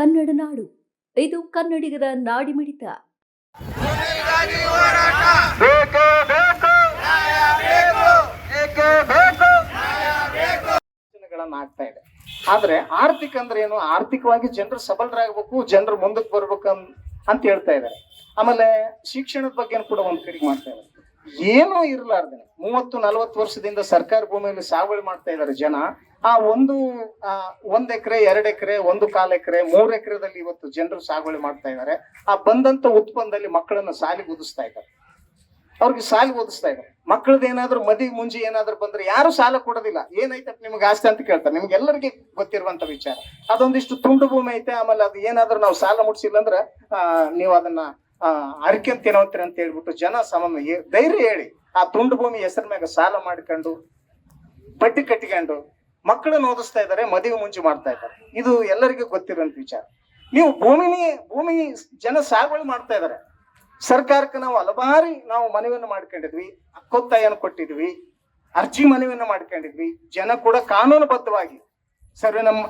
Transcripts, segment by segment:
ಕನ್ನಡ ನಾಡು. ಇದು ಕನ್ನಡಿಗರ ನಾಡಿಮಿಡಿತ ಬೇಕೇ ಬೇಕು. ಬೇಕೇ. ಬೇಕು ಯೋಜನೆಗಳನ್ನ ಆಗ್ತಾ ಇದೆ. ಆದ್ರೆ ಆರ್ಥಿಕ ಅಂದ್ರೆ ಏನು? ಆರ್ಥಿಕವಾಗಿ ಜನರು ಸಬಲರಾಗಬೇಕು ಜನರು ಮುಂದಕ್ಕೆ ಬರ್ಬೇಕು ಅಂತ ಹೇಳ್ತಾ ಇದ್ದಾರೆ. ಆಮೇಲೆ ಶಿಕ್ಷಣದ ಬಗ್ಗೆ ಕೂಡ ಒಂದ್ ಕಡೆಗೆ ಮಾಡ್ತಾ ಇದ್ದಾರೆ. ಏನೂ ಇರಲಾರ್ದೆ. ಮೂವತ್ತು, ನಲವತ್ತು ವರ್ಷದಿಂದ ಸರ್ಕಾರಿ ಭೂಮಿಯಲ್ಲಿ ಸಾಗುವಳಿ ಮಾಡ್ತಾ ಇದ್ದಾರೆ ಜನ. ಆ ಒಂದು ಒಂದ್ ಎಕರೆ, ಎರಡ್ ಎಕರೆ, ಒಂದು ಕಾಲ್ ಎಕರೆ, ಮೂರ್ ಎಕರೆದಲ್ಲಿ ಇವತ್ತು ಜನರು ಸಾಗುವಳಿ ಮಾಡ್ತಾ ಇದ್ದಾರೆ ಆ ಬಂದಂತ ಉತ್ಪನ್ನದಲ್ಲಿ ಮಕ್ಕಳನ್ನ ಸಾಲಿಗೆ ಓದಿಸ್ತಾ ಇದ್ದಾರೆ. ಅವ್ರಿಗೆ ಸಾಲ ಓದಿಸ್ತಾ ಇದ್ದಾರೆ. ಮಕ್ಕಳದ್ದು ಏನಾದ್ರು ಮದಿ ಮುಂಜಿ ಏನಾದ್ರು ಬಂದ್ರೆ ಯಾರು ಸಾಲ ಕೊಡೋದಿಲ್ಲ. ಏನೈತೆ ನಿಮ್ಗೆ ಆಸ್ತಿ ಅಂತ ಕೇಳ್ತಾರೆ. ನಿಮ್ಗೆ ಎಲ್ಲರಿಗೆ ಗೊತ್ತಿರುವಂತ ವಿಚಾರ. ಅದೊಂದಿಷ್ಟು ತುಂಡು ಭೂಮಿ ಐತೆ, ಆಮೇಲೆ ಅದು ಏನಾದ್ರೂ ನಾವು ಸಾಲ ಮುಟ್ಸಿಲ್ಲ ಅಂದ್ರೆ ನೀವು ಅದನ್ನ ಅರಿಕೆಂತೇನೋ ತಿನ್ನೋತ್ರಿ ಅಂತ ಹೇಳ್ಬಿಟ್ಟು ಜನ ಸಮ ಧೈರ್ಯ ಹೇಳಿ ಆ ತುಂಡು ಭೂಮಿ ಹೆಸರ ಮ್ಯಾಗ ಸಾಲ ಮಾಡ್ಕೊಂಡು ಬಡ್ಡಿ ಕಟ್ಟಿಕೊಂಡು ಮಕ್ಕಳನ್ನ ಓದಿಸ್ತಾ ಇದ್ದಾರೆ, ಮದುವೆ ಮುಂಚೆ ಮಾಡ್ತಾ ಇದ್ದಾರೆ. ಇದು ಎಲ್ಲರಿಗೂ ಗೊತ್ತಿರುವಂತ ವಿಚಾರ. ನೀವು ಭೂಮಿನಿ, ಭೂಮಿ ಜನ ಸಾಗುವಳಿ ಮಾಡ್ತಾ ಇದ್ದಾರೆ. ಸರ್ಕಾರಕ್ಕೆ ನಾವು ಹಲವಾರಿ ನಾವು ಮನವಿಯನ್ನು ಮಾಡ್ಕೊಂಡಿದ್ವಿ ಹಕ್ಕೊತ್ತಾಯನ ಕೊಟ್ಟಿದ್ವಿ, ಅರ್ಜಿ ಮನವಿಯನ್ನು ಮಾಡ್ಕೊಂಡಿದ್ವಿ. ಜನ ಕೂಡ ಕಾನೂನುಬದ್ಧವಾಗಿ ಸರ್ವೆ ನಮ್ಮ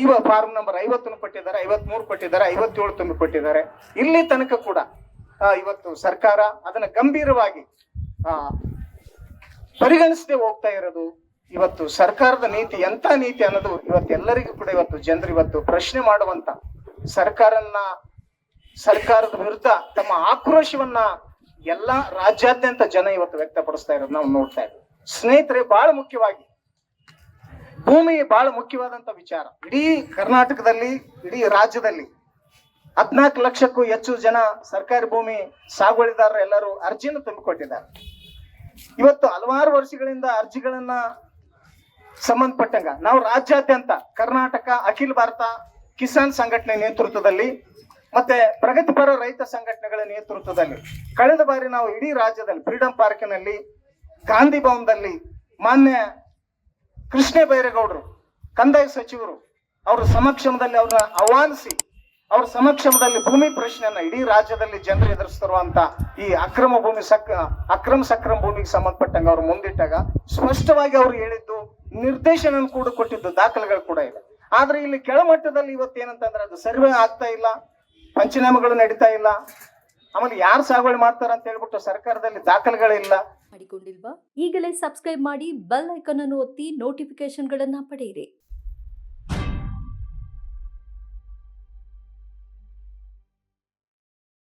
ಐವ ಫಾರ್ಮ್ ನಂಬರ್ ಐವತ್ತನ್ನು ಕೊಟ್ಟಿದ್ದಾರೆ, ಐವತ್ಮೂರು ಕೊಟ್ಟಿದ್ದಾರೆ ಐವತ್ತೇಳು ತುಂಬಿ ಕೊಟ್ಟಿದ್ದಾರೆ. ಇಲ್ಲಿ ತನಕ ಕೂಡ ಇವತ್ತು ಸರ್ಕಾರ ಅದನ್ನ ಗಂಭೀರವಾಗಿ ಪರಿಗಣಿಸದೆ ಹೋಗ್ತಾ ಇರೋದು, ಇವತ್ತು ಸರ್ಕಾರದ ನೀತಿ, ಎಂತ ನೀತಿ ಅನ್ನೋದು ಇವತ್ತೆಲ್ಲರಿಗೂ ಕೂಡ ಇವತ್ತು ಜನರು ಇವತ್ತು ಪ್ರಶ್ನೆ ಮಾಡುವಂತ ಸರ್ಕಾರನ್ನ, ಸರ್ಕಾರದ ವಿರುದ್ಧ ತಮ್ಮ ಆಕ್ರೋಶವನ್ನ ಎಲ್ಲಾ ರಾಜ್ಯಾದ್ಯಂತ ಜನ ಇವತ್ತು ವ್ಯಕ್ತಪಡಿಸ್ತಾ ಇರೋದು ನಾವು ನೋಡ್ತಾ ಇದ್ದೀವಿ. ಸ್ನೇಹಿತರೆ, ಬಹಳ ಮುಖ್ಯವಾಗಿ ಭೂಮಿ ಬಹಳ ಮುಖ್ಯವಾದಂತ ವಿಚಾರ. ಇಡೀ ಕರ್ನಾಟಕದಲ್ಲಿ, ಇಡೀ ರಾಜ್ಯದಲ್ಲಿ ಹದ್ನಾಲ್ಕು ಲಕ್ಷಕ್ಕೂ ಹೆಚ್ಚು ಜನ ಸರ್ಕಾರಿ ಭೂಮಿ ಸಾಗುವಳಿದಾರರು ಎಲ್ಲರೂ ಅರ್ಜಿಯನ್ನು ತುಂಬಿಕೊಟ್ಟಿದ್ದಾರೆ. ಇವತ್ತು ಹಲವಾರು ವರ್ಷಗಳಿಂದ ಅರ್ಜಿಗಳನ್ನ ಸಂಬಂಧಪಟ್ಟಂಗ ನಾವು ರಾಜ್ಯಾದ್ಯಂತ ಕರ್ನಾಟಕ, ಅಖಿಲ ಭಾರತ ಕಿಸಾನ್ ಸಂಘಟನೆ ನೇತೃತ್ವದಲ್ಲಿ ಮತ್ತೆ ಪ್ರಗತಿಪರ ರೈತ ಸಂಘಟನೆಗಳ ನೇತೃತ್ವದಲ್ಲಿ ಕಳೆದ ಬಾರಿ ನಾವು ಇಡೀ ರಾಜ್ಯದಲ್ಲಿ ಫ್ರೀಡಂ ಪಾರ್ಕಿನಲ್ಲಿ ಗಾಂಧಿ ಭವನದಲ್ಲಿ ಮಾನ್ಯ ಕೃಷ್ಣ ಬೈರೇಗೌಡರು, ಕಂದಾಯ ಸಚಿವರು, ಅವರ ಸಮಕ್ಷಮದಲ್ಲಿ ಅವ್ರನ್ನ ಆಹ್ವಾನಿಸಿ, ಅವ್ರ ಸಮಕ್ಷಮದಲ್ಲಿ ಭೂಮಿ ಪ್ರಶ್ನೆಯನ್ನ ಇಡೀ ರಾಜ್ಯದಲ್ಲಿ ಜನರು ಎದುರಿಸ್ತಿರುವಂತ ಈ ಅಕ್ರಮ ಭೂಮಿ ಸಕ್, ಅಕ್ರಮ ಸಕ್ರಮ ಭೂಮಿಗೆ ಸಂಬಂಧಪಟ್ಟಂಗೆ ಅವ್ರು ಮುಂದಿಟ್ಟಾಗ ಸ್ಪಷ್ಟವಾಗಿ ಅವ್ರು ಹೇಳಿದ್ದು ನಿರ್ದೇಶನ ಕೂಡ ಕೊಟ್ಟಿದ್ದು ದಾಖಲೆಗಳು ಕೂಡ ಇದೆ. ಆದ್ರೆ ಇಲ್ಲಿ ಕೆಳಮಟ್ಟದಲ್ಲಿ ಇವತ್ತೇನಂತಂದ್ರೆ ಅದು ಸರ್ವೆ ಆಗ್ತಾ ಇಲ್ಲ, ಪಂಚನಾಮಗಳು ನಡೀತಾ ಇಲ್ಲ. ಆಮೇಲೆ ಯಾರು ಸಾಗುವಳಿ ಮಾಡ್ತಾರ ಅಂತ ಹೇಳ್ಬಿಟ್ಟು ಸರ್ಕಾರದಲ್ಲಿ ದಾಖಲೆಗಳಿಲ್ಲ ಮಾಡಿಕೊಂಡಿಲ್ವಾ? ಈಗಲೇ ಸಬ್ಸ್ಕ್ರೈಬ್ ಮಾಡಿ ಬೆಲ್ ಐಕಾನ್ ಅನ್ನು ಒತ್ತಿ ನೋಟಿಫಿಕೇಶನ್ಗಳನ್ನ ಪಡೆಯಿರಿ.